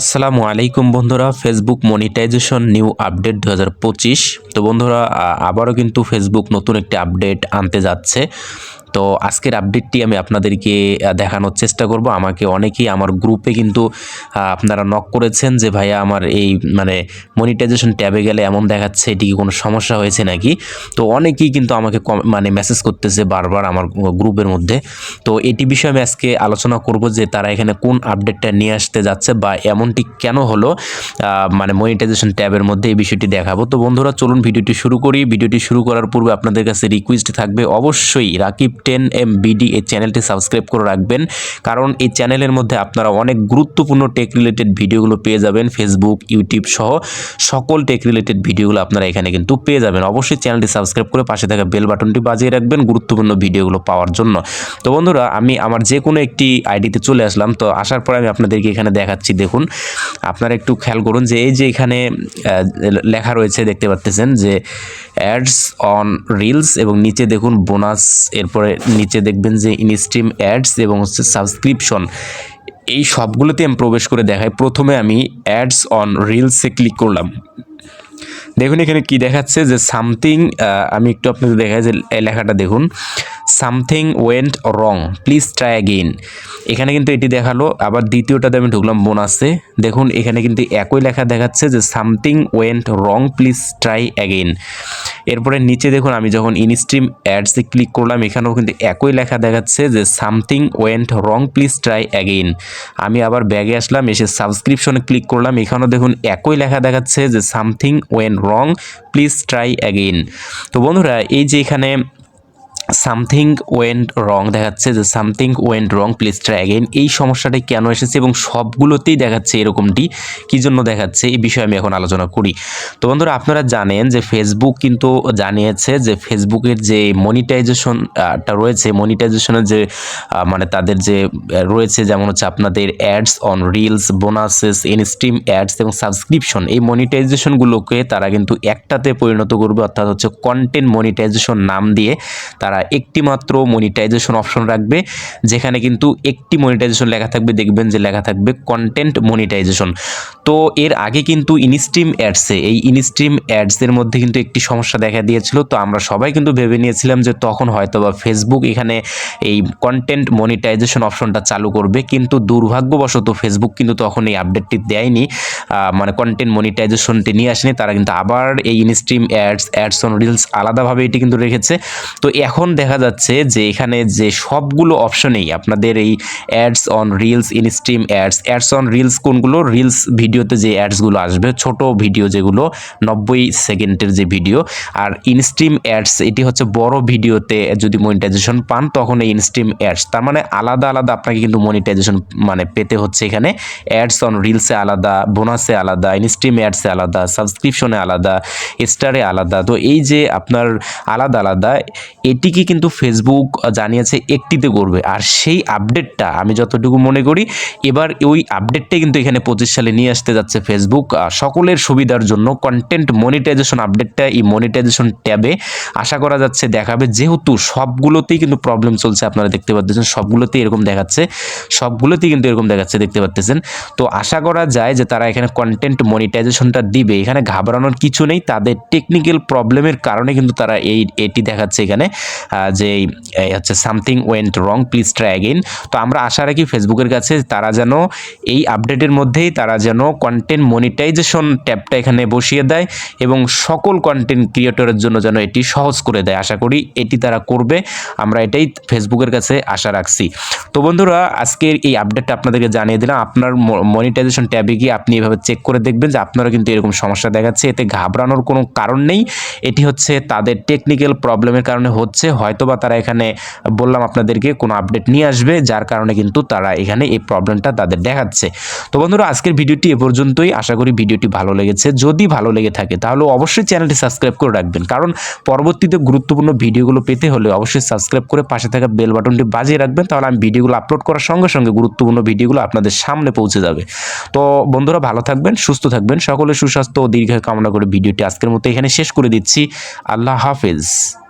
আসসালামু আলাইকুম বন্ধুরা ফেসবুক মনিটাইজেশন নিউ আপডেট দু হাজার পঁচিশ। তো বন্ধুরা আবারও কিন্তু ফেসবুক নতুন একটি আপডেট আনতে যাচ্ছে। তো আজকের আপডেটটি আমি আপনাদেরকে দেখানোর চেষ্টা করব। আমাকে অনেকেই আমার গ্রুপে কিন্তু আপনারা নক করেছেন যে, ভাইয়া, আমার এই মানে মনিটাইজেশন ট্যাবে গেলে এমন দেখাচ্ছে, এটি কি কোনো সমস্যা হয়েছে নাকি? তো অনেকেই কিন্তু আমাকে মানে মেসেজ করতেছে বারবার আমার গ্রুপের মধ্যে। তো এটি বিষয়ে আমি আজকে আলোচনা করব যে, তারা এখানে কোন আপডেটটা নিয়ে আসতে যাচ্ছে বা এমনটি কেন হলো মানে মনিটাইজেশন ট্যাবের মধ্যে এই বিষয়টি দেখাবো। তো বন্ধুরা, চলুন ভিডিওটি শুরু করি। ভিডিওটি শুরু করার পূর্বে আপনাদের কাছে রিকোয়েস্ট থাকবে, অবশ্যই রাকিব টেন এম বিডি এই চ্যানেলটি সাবস্ক্রাইব করে রাখবেন। কারণ এই চ্যানেলের মধ্যে আপনারা অনেক গুরুত্বপূর্ণ টেক রিলেটেড ভিডিওগুলো পেয়ে যাবেন ফেসবুক ইউটিউব সহ সকল টেক রিলেটেড ভিডিওগুলো আপনারা এখানে কিন্তু পেয়ে যাবেন। অবশ্যই চ্যানেলটি সাবস্ক্রাইব করে পাশে থাকা বেল বাটনটি বাজিয়ে রাখবেন গুরুত্বপূর্ণ ভিডিওগুলো পাওয়ার জন্য। তো বন্ধুরা, আমি আমার যে কোনো একটি আইডিতে চলে আসলাম। তো আসার পর আমি আপনাদেরকে এখানে দেখাচ্ছি, দেখুন। আপনারা একটু খেয়াল করুন যে এই যে এখানে লেখা রয়েছে, দেখতে পাচ্ছেন যে অ্যাডস অন রিলস এবং নিচে দেখুন বোনাস এরপরে নিচে দেখবেন যে ইনস্ট্রিম অ্যাডস এবং হচ্ছে সাবস্ক্রিপশন এই সবগুলোতে আমি প্রবেশ করে দেখাই। প্রথমে আমি অ্যাডস অন রিলসে ক্লিক করলাম। দেখুন, এখানে কি দেখাচ্ছে যে সামথিং আমি একটু আপনাদের দেখাই যে লেখাটা দেখুন। Something went wrong, please try again এখানে কিন্তু এটি দেখাল, আবার দ্বিতীয়টাতে আমি ঢুকলাম বোনাসে। দেখুন, এখানে কিন্তু একই লেখা দেখাচ্ছে যে something went wrong, please try again এরপরে নিচে দেখুন, আমি যখন ইনস্ট্রিম অ্যাডসে ক্লিক করলাম, এখানেও কিন্তু একই লেখা দেখাচ্ছে যে something went wrong, please try again আমি আবার ব্যাগে আসলাম, এসে সাবস্ক্রিপশনে ক্লিক করলাম, এখানেও দেখুন একই লেখা দেখাচ্ছে যে something went wrong please try again তো বন্ধুরা এই যে এখানে সামথিং ওয়েন্ট রং দেখাচ্ছে, যে something went wrong, please try again. এই সমস্যাটা কেন এসেছে এবং সবগুলোতেই দেখাচ্ছে এরকমটি, কী জন্য দেখাচ্ছে, এই বিষয়ে আমি এখন আলোচনা করি। তো বন্ধুরা, আপনারা জানেন যে ফেসবুক কিন্তু জানিয়েছে যে ফেসবুকের যে মনিটাইজেশনটা রয়েছে মনিটাইজেশনের যে মানে তাদের যে রয়েছে, যেমন হচ্ছে আপনাদের ads on reels bonuses instream ads এবং সাবস্ক্রিপশন এই মনিটাইজেশনগুলোকে তারা কিন্তু একটাতে পরিণত করবে, অর্থাৎ হচ্ছে কন্টেন্ট মনিটাইজেশন নাম দিয়ে তারা একটি মাত্র মনিটাইজেশন অপশন রাখবে, যেখানে কিন্তু একটি মনিটাইজেশন লেখা থাকবে, দেখবেন যে লেখা থাকবে কন্টেন্ট মনিটাইজেশন তো এর আগে কিন্তু ইনস্ট্রিম অ্যাডসে এই ইনস্ট্রিম অ্যাডসের মধ্যে কিন্তু একটি সমস্যা দেখা দিয়েছিল। তো আমরা সবাই কিন্তু ভেবে নিয়েছিলাম যে তখন হয়তো বা ফেসবুক এখানে এই কন্টেন্ট মনিটাইজেশন অপশনটা চালু করবে, কিন্তু দুর্ভাগ্যবশত ফেসবুক কিন্তু তখন এই আপডেটটি দেয়নি। মানে কন্টেন্ট মনিটাইজেশনটি নিয়ে আসেনি, তারা কিন্তু আবার এই instream ads ads on reels আলাদাভাবে এটি কিন্তু রেখেছে। তো এখন দেখা যাচ্ছে যে এখানে যে সবগুলো অপশনেই আপনাদের এই ads on reels instream ads ads on reels কোনগুলো? রিলস ভিডিওতে যে অ্যাডসগুলো আসবে, ছোট ভিডিও যেগুলো, নব্বই সেকেন্ডের যে ভিডিও আর ইনস্ট্রিম অ্যাডস এটি হচ্ছে বড় ভিডিওতে যদি মনিটাইজেশন পান, তখন এই ইনস্ট্রিম অ্যাডস তার মানে আলাদা আলাদা আপনাকে কিন্তু মনিটাইজেশন মানে পেতে হচ্ছে এখানে। অ্যাডস অন রিলসে আলাদা বোনাসে আলাদা ইনস্ট্রিম অ্যাডসে আলাদা সাবস্ক্রিপশনে আলাদা স্টারে আলাদা, তো এই যে আপনার আলাদা আলাদা এটিকে কিন্তু ফেসবুক জানিয়েছে একটিতে করবে। আর সেই আপডেটটা আমি যতটুকু মনে করি, এবার ওই আপডেটটাই কিন্তু এখানে পঁচিশ সালে নিয়ে আসতে যাচ্ছে ফেসবুক সকলের সুবিধার জন্য কন্টেন্ট মনিটাইজেশন আপডেটটা এই মনিটাইজেশন ট্যাবে আশা করা যাচ্ছে দেখাবে। যেহেতু সবগুলোতেই কিন্তু প্রবলেম চলছে, আপনারা দেখতে পাচ্ছেন, সবগুলোতেই এরকম দেখাচ্ছে, সবগুলোতেই কিন্তু এরকম দেখাচ্ছে, দেখতে পাচ্ছেন। তো আশা করা যায় যে তারা এখানে কন্টেন্ট মনিটাইজেশনটা দিবে। এখানে ঘাবড়ানোর কিছু নেই, তাদের টেকনিক্যাল প্রবলেমের কারণে কিন্তু তারা এই, এটি দেখাচ্ছে এখানে। যে হচ্ছে something went wrong, please try again. তো আমরা আশা রাখি ফেসবুকের কাছে তারা যেন এই আপডেটের মধ্যেই তারা যেন কন্টেন্ট মনিটাইজেশন ট্যাবটা এখানে বসিয়ে দেয় এবং সকল কন্টেন্ট ক্রিয়েটরের জন্য যেন এটি সহজ করে দেয়। আশা করি এটি তারা করবে। আমরা এটাই ফেসবুকের কাছে আশা রাখছি। তো বন্ধুরা, আজকের এই আপডেটটা আপনাদেরকে জানিয়ে দিলাম। আপনার মনিটাইজেশন ট্যাবে গিয়ে আপনি এভাবে চেক করে দেখবেন যে আপনারা কিন্তু এরকম সমস্যা দেখাচ্ছে। এতে ঘাবড়ানোর কোনো কারণ নেই। এটি হচ্ছে তাদের টেকনিক্যাল প্রবলেমের কারণে হচ্ছে। হয়তোবা তারা এখানে, বললাম আপনাদেরকে, কোনো আপডেট নিয়ে আসবে, যার কারণে কিন্তু তারা এখানে এই প্রবলেমটা তাদের দেখাচ্ছে। তো বন্ধুরা, আজকের ভিডিওটি এ পর্যন্তই। আশা করি ভিডিওটি ভালো লেগেছে। যদি ভালো লেগে থাকে, তাহলে অবশ্যই চ্যানেলটি সাবস্ক্রাইব করে রাখবেন। কারণ পরবর্তীতে গুরুত্বপূর্ণ ভিডিওগুলো পেতে হলে অবশ্যই সাবস্ক্রাইব করে পাশে থাকা বেল বাটনটি বাজিয়ে রাখবেন। তাহলে আমি ভিডিওগুলো আপলোড করার সঙ্গে সঙ্গে গুরুত্বপূর্ণ ভিডিওগুলো আপনাদের সামনে পৌঁছে যাবে। তো বন্ধুরা, ভালো থাকবেন, সুস্থ থাকবেন। সকলের সুস্বাস্থ্য ও দীর্ঘায়ু কামনা করে ভিডিওটি আজকের মতো এখানে শেষ করে দিচ্ছি। আল্লাহ হাফেজ।